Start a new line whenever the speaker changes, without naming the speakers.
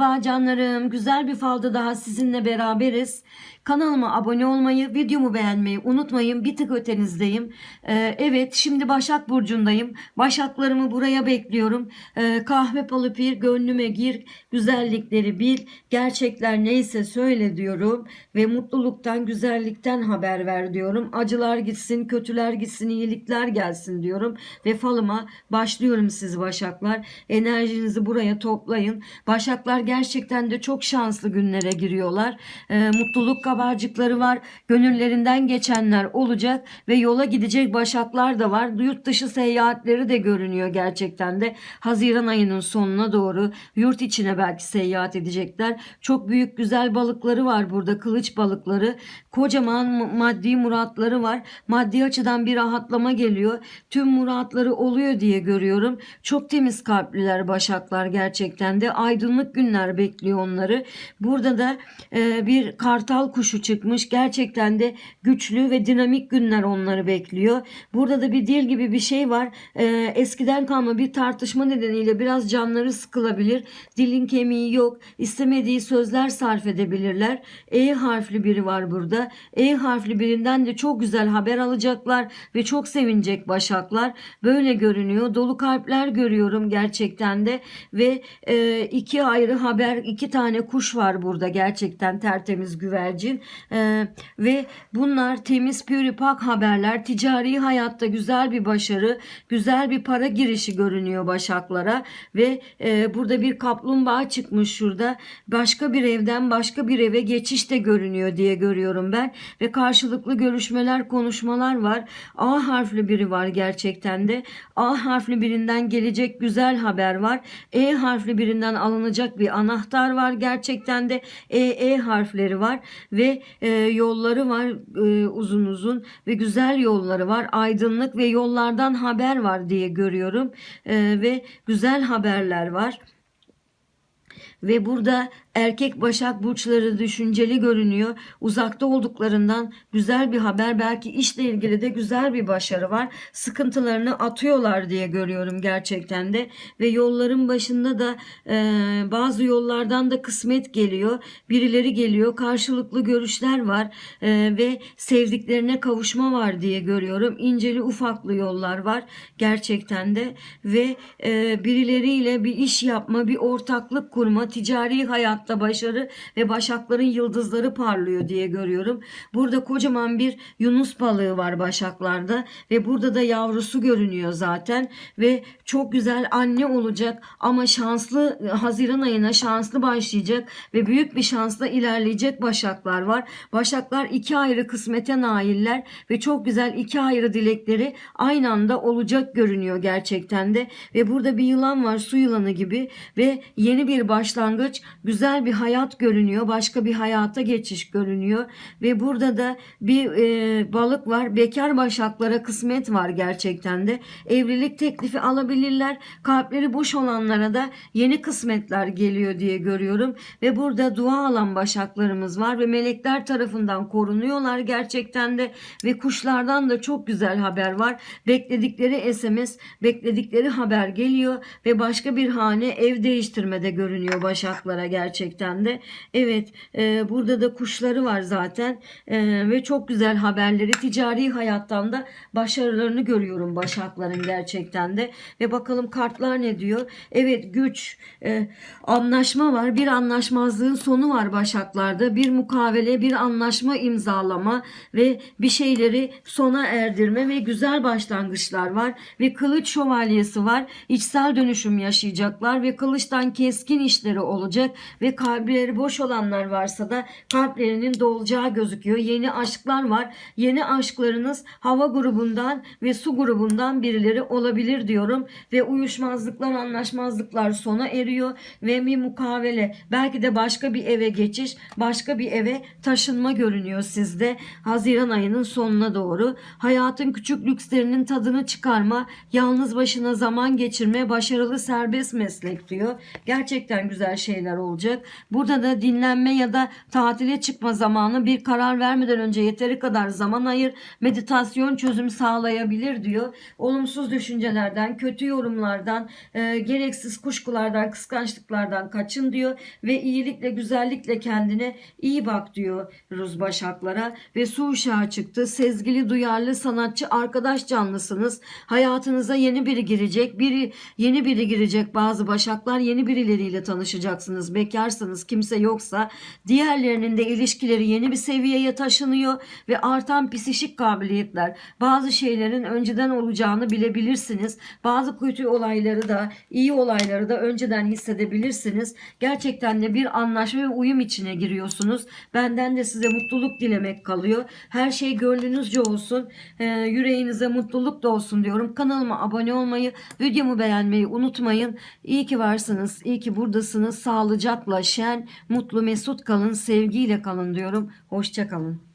Merhaba canlarım. Güzel bir falda daha sizinle beraberiz. Kanalıma abone olmayı, videomu beğenmeyi unutmayın. Bir tık ötenizdeyim. Ee, evet, şimdi Başak Burcu'ndayım. Başaklarımı buraya bekliyorum. Ee, kahve palı pir, gönlüme gir, güzellikleri bil. Gerçekler neyse söyle diyorum. Ve mutluluktan, güzellikten haber ver diyorum. Acılar gitsin, kötüler gitsin, iyilikler gelsin diyorum. Ve falıma başlıyorum siz Başaklar. Enerjinizi buraya toplayın. Başaklar gerçekten de çok şanslı günlere giriyorlar. Ee, mutluluk kabarcıkları var. Gönüllerinden geçenler olacak ve yola gidecek başaklar da var. Yurt dışı seyahatleri de görünüyor gerçekten de. Haziran ayının sonuna doğru yurt içine belki seyahat edecekler. Çok büyük güzel balıkları var burada. Kılıç balıkları. Kocaman maddi muratları var. Maddi açıdan bir rahatlama geliyor. Tüm muratları oluyor diye görüyorum. Çok temiz kalpliler başaklar gerçekten de. Aydınlık günler bekliyor onları. Burada da e, bir kartal kuşu çıkmış. Gerçekten de güçlü ve dinamik günler onları bekliyor. Burada da bir dil gibi bir şey var. E, eskiden kalma bir tartışma nedeniyle biraz canları sıkılabilir. Dilin kemiği yok. İstemediği sözler sarf edebilirler. E harfli biri var burada. E harfli birinden de çok güzel haber alacaklar ve çok sevinecek başaklar. Böyle görünüyor. Dolu kalpler görüyorum gerçekten de ve e, iki ayrı haber, iki tane kuş var burada gerçekten tertemiz güvercin E, ve bunlar temiz püripak haberler. Ticari hayatta güzel bir başarı, güzel bir para girişi görünüyor başaklara ve e, burada bir kaplumbağa çıkmış şurada. Başka bir evden başka bir eve geçiş de görünüyor diye görüyorum ben ve karşılıklı görüşmeler, konuşmalar var. A harfli biri var gerçekten de. A harfli birinden gelecek güzel haber var. E harfli birinden alınacak bir anahtar var gerçekten de. E, E harfleri var ve e, yolları var e, uzun uzun ve güzel yolları var. Aydınlık ve yollardan haber var diye görüyorum. E, ve güzel haberler var. Ve burada erkek başak burçları düşünceli görünüyor. Uzakta olduklarından güzel bir haber. Belki işle ilgili de güzel bir başarı var. Sıkıntılarını atıyorlar diye görüyorum gerçekten de. Ve yolların başında da e, bazı yollardan da kısmet geliyor. Birileri geliyor. Karşılıklı görüşler var. E, ve sevdiklerine kavuşma var diye görüyorum. İnceli ufaklı yollar var gerçekten de. Ve e, birileriyle bir iş yapma, bir ortaklık kurma, ticari hayatta başarı ve başakların yıldızları parlıyor diye görüyorum. Burada kocaman bir yunus balığı var başaklarda ve burada da yavrusu görünüyor zaten ve çok güzel anne olacak ama şanslı Haziran ayına şanslı başlayacak ve büyük bir şansla ilerleyecek başaklar var. Başaklar iki ayrı kısmete nailler ve çok güzel iki ayrı dilekleri aynı anda olacak görünüyor gerçekten de ve burada bir yılan var su yılanı gibi ve yeni bir başlangıç güzel bir hayat görünüyor başka bir hayata geçiş görünüyor ve burada da bir e, balık var bekar başaklara kısmet var gerçekten de. Evlilik teklifi alabilirler kalpleri boş olanlara da yeni kısmetler geliyor diye görüyorum ve burada dua alan başaklarımız var ve melekler tarafından korunuyorlar gerçekten de ve kuşlardan da çok güzel haber var. Bekledikleri SMS bekledikleri haber geliyor ve başka bir hane ev değiştirmede görünüyor başaklara gerçekten de. Evet e, burada da kuşları var zaten E, ve çok güzel haberleri ticari hayattan da başarılarını görüyorum başakların gerçekten de. Ve bakalım kartlar ne diyor? Evet güç e, anlaşma var bir anlaşmazlığın sonu var başaklarda bir mukavele bir anlaşma imzalama ve bir şeyleri sona erdirme ve güzel başlangıçlar var ve kılıç şövalyesi var. İçsel dönüşüm yaşayacaklar ve kılıçtan keskin işleri olacak ve kalpleri boş olanlar varsa da kalplerinin dolacağı gözüküyor. Yeni aşklar var. Yeni aşklarınız hava grubundan ve su grubundan birileri olabilir diyorum. Ve uyuşmazlıklar anlaşmazlıklar sona eriyor. Ve bir mukavele belki de başka bir eve geçiş başka bir eve taşınma görünüyor sizde. Haziran ayının sonuna doğru. Hayatın küçük lükslerinin tadını çıkarma yalnız başına zaman geçirme başarılı serbest meslek diyor. Gerçekten güzel şeyler olacak başladık. Burada da dinlenme ya da tatile çıkma zamanı bir karar vermeden önce yeteri kadar zaman ayır. Meditasyon çözüm sağlayabilir diyor. Olumsuz düşüncelerden, kötü yorumlardan, e, gereksiz kuşkulardan, kıskançlıklardan kaçın diyor ve iyilikle, güzellikle kendine iyi bak diyoruz başaklara ve su uşağı çıktı. Sezgili, duyarlı, sanatçı, arkadaş canlısınız. Hayatınıza yeni biri girecek. Biri yeni biri girecek bazı başaklar. Yeni birileriyle tanışacaksınız. Bekarsanız kimse yoksa diğerlerinin de ilişkileri yeni bir seviyeye taşınıyor ve artan psişik kabiliyetler. Bazı şeylerin önceden olacağını bilebilirsiniz. Bazı kötü olayları da iyi olayları da önceden hissedebilirsiniz. Gerçekten de bir anlaşma ve uyum içine giriyorsunuz. Benden de size mutluluk dilemek kalıyor. Her şey gönlünüzce olsun. Ee, yüreğinize mutluluk da olsun diyorum. Kanalıma abone olmayı, videomu beğenmeyi unutmayın. İyi ki varsınız. iyi ki buradasınız. Sağlıcakla, şen, mutlu, mesut kalın. Sevgiyle kalın diyorum. Hoşça kalın.